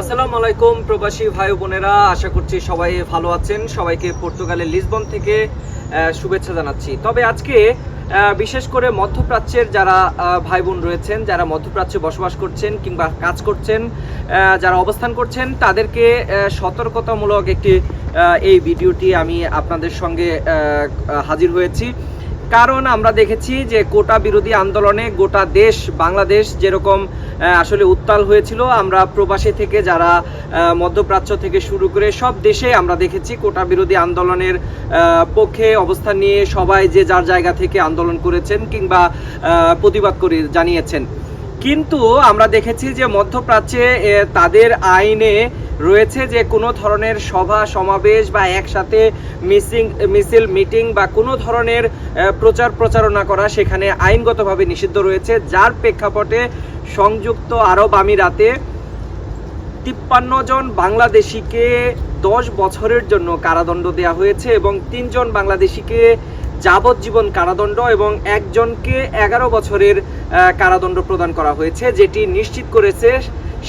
আসসালামু আলাইকুম, প্রবাসী ভাই বোনেরা। আশা করছি সবাই ভালো আছেন। সবাইকে পর্তুগালের লিসবন থেকে শুভেচ্ছা জানাচ্ছি। তবে আজকে বিশেষ করে মধ্যপ্রাচ্যের যারা ভাই বোন রয়েছেন, যারা মধ্যপ্রাচ্যে বসবাস করছেন কিংবা কাজ করছেন যারা অবস্থান করছেন, তাদেরকে সতর্কতামূলক একটি এই ভিডিওটি আমি আপনাদের সঙ্গে হাজির হয়েছি। কারণ আমরা দেখেছি যে কোটা বিরোধী আন্দোলনে গোটা দেশ, বাংলাদেশ যেরকম আসলে উত্তাল হয়েছিল, আমরা প্রবাসী থেকে যারা মধ্যপ্রাচ্য থেকে শুরু করে সব দেশে আমরা দেখেছি কোটা বিরোধী আন্দোলনের পক্ষে অবস্থান নিয়ে সবাই যে যার জায়গা থেকে আন্দোলন করেছেন কিংবা প্রতিবাদ করে জানিয়েছেন। কিন্তু আমরা দেখেছি যে মধ্যপ্রাচ্যে তাদের আইনে রয়েছে যে কোনো ধরনের সভা, সমাবেশ বা একসাথে মিসিং মিছিল, মিটিং বা কোনো ধরনের প্রচার প্রচারণা করা সেখানে আইনগতভাবে নিষিদ্ধ রয়েছে। যার প্রেক্ষাপটে সংযুক্ত আরব আমিরাতে তিপ্পান্ন জন বাংলাদেশিকে দশ বছরের জন্য কারাদণ্ড দেওয়া হয়েছে এবং তিনজন বাংলাদেশিকে যাবজ্জীবন কারাদণ্ড এবং একজনকে এগারো বছরের কারাদণ্ড প্রদান করা হয়েছে, যেটি নিশ্চিত করেছে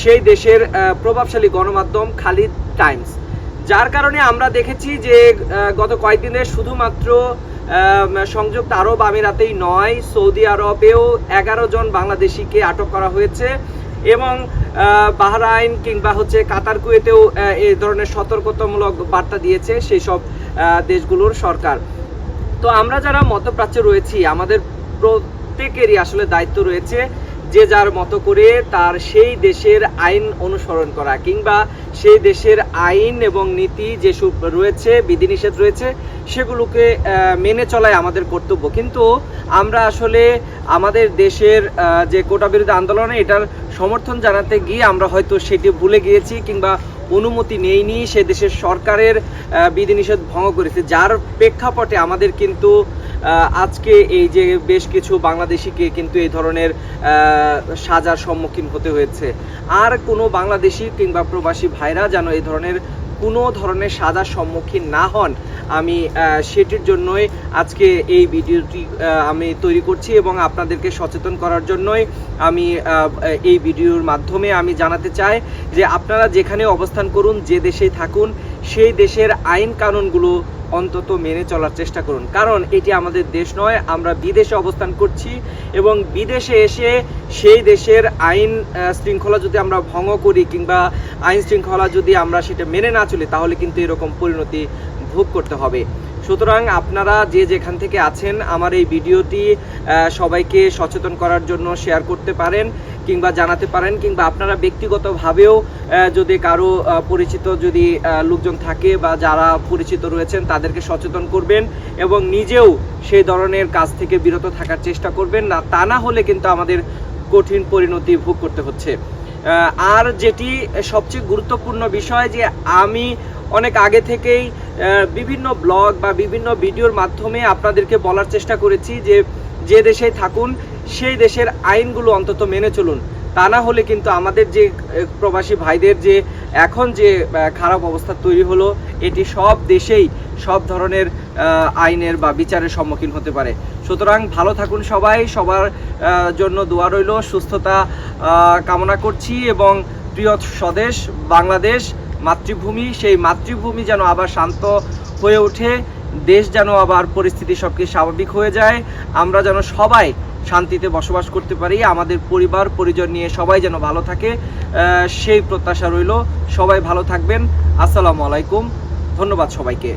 সেই দেশের প্রভাবশালী গণমাধ্যম খালিদ টাইমস। যার কারণে আমরা দেখেছি যে গত কয়েকদিনে শুধুমাত্র সংযুক্ত আরব আমিরাতেই নয়, সৌদি আরবেও এগারো জন বাংলাদেশিকে আটক করা হয়েছে এবং বাহরাইন কিংবা হচ্ছে কাতার, কুয়েতেও এই ধরনের সতর্কতামূলক বার্তা দিয়েছে সেই সব দেশগুলোর সরকার। তো আমরা যারা মধ্যপ্রাচ্যে রয়েছি, আমাদের প্রত্যেকেরই আসলে দায়িত্ব রয়েছে যে যার মতো করে তার সেই দেশের আইন অনুসরণ করা কিংবা সেই দেশের আইন এবং নীতি যেসব রয়েছে, বিধিনিষেধ রয়েছে, সেগুলোকে মেনে চলাই আমাদের কর্তব্য। কিন্তু আমরা আসলে আমাদের দেশের যে কোটা বিরোধী আন্দোলনে এটার সমর্থন জানাতে গিয়ে আমরা হয়তো সেটি ভুলে গিয়েছি কিংবা অনুমতি নেইনি সে দেশের সরকারের বিধিনিষেধ ভঙ্গ করেছে। যার প্রেক্ষাপটে আমাদের কিন্তু আজকে এই যে বেশ কিছু বাংলাদেশিকে কিন্তু এই ধরনের সাজার সম্মুখীন হতে হয়েছে। আর কোনো বাংলাদেশি কিংবা প্রবাসী ভাইরা যেন এই ধরনের কোনো ধরনের সাজার সম্মুখীন না হন, আমি সেটির জন্যই আজকে এই ভিডিওটি আমি তৈরি করছি এবং আপনাদেরকে সচেতন করার জন্যই আমি এই ভিডিওর মাধ্যমে আমি জানাতে চাই যে আপনারা যেখানে অবস্থান করুন, যে দেশেই থাকুন, সেই দেশের আইন কানুনগুলো অন্তত মেনে চলার চেষ্টা করুন। কারণ এটি আমাদের দেশ নয়, আমরা বিদেশে অবস্থান করছি এবং বিদেশে এসে সেই দেশের আইন শৃঙ্খলা যদি আমরা ভঙ্গ করি কিংবা আইন শৃঙ্খলা যদি আমরা সেটা মেনে না চলি, তাহলে কিন্তু এরকম পরিণতি ভোগ করতে হবে। সুতরাং আপনারা যে যেখান থেকে আছেন, আমার এই ভিডিওটি সবাইকে সচেতন করার জন্য শেয়ার করতে পারেন। কিংবা জানাতে পারেন কিংবা আপনারা ব্যক্তিগতভাবেও যদি কারও পরিচিত যদি লোকজন থাকে বা যারা পরিচিত রয়েছেন তাদেরকে সচেতন করবেন এবং নিজেও সেই ধরনের কাজ থেকে বিরত থাকার চেষ্টা করবেন। না, তা না হলে কিন্তু আমাদের কঠিন পরিণতি ভোগ করতে হচ্ছে। আর যেটি সবচেয়ে গুরুত্বপূর্ণ বিষয় যে আমি অনেক আগে থেকেই বিভিন্ন ব্লগ বা বিভিন্ন ভিডিওর মাধ্যমে আপনাদেরকে বলার চেষ্টা করেছি যে যে দেশেই থাকুন সেই দেশের আইনগুলো অন্তত মেনে চলুন। তা না হলে কিন্তু আমাদের যে প্রবাসী ভাইদের যে, এখন যে খারাপ অবস্থা তৈরি হলো, এটি সব দেশেই সব ধরনের আইনের বা বিচারের সম্মুখীন হতে পারে। সুতরাং ভালো থাকুন সবাই, সবার জন্য দোয়া রইল, সুস্থতা কামনা করছি এবং প্রিয় স্বদেশ, বাংলাদেশ, মাতৃভূমি, সেই মাতৃভূমি যেন আবার শান্ত হয়ে ওঠে, দেশ যেন আবার পরিস্থিতি সব কিছু স্বাভাবিক হয়ে যায়, আমরা যেন সবাই শান্তিতে বসবাস করতে পারি, আমাদের পরিবার, পরিজন নিয়ে সবাই যেন ভালো থাকে সেই প্রত্যাশা রইল। সবাই ভালো থাকবেন। আসসালামু আলাইকুম। ধন্যবাদ সবাইকে।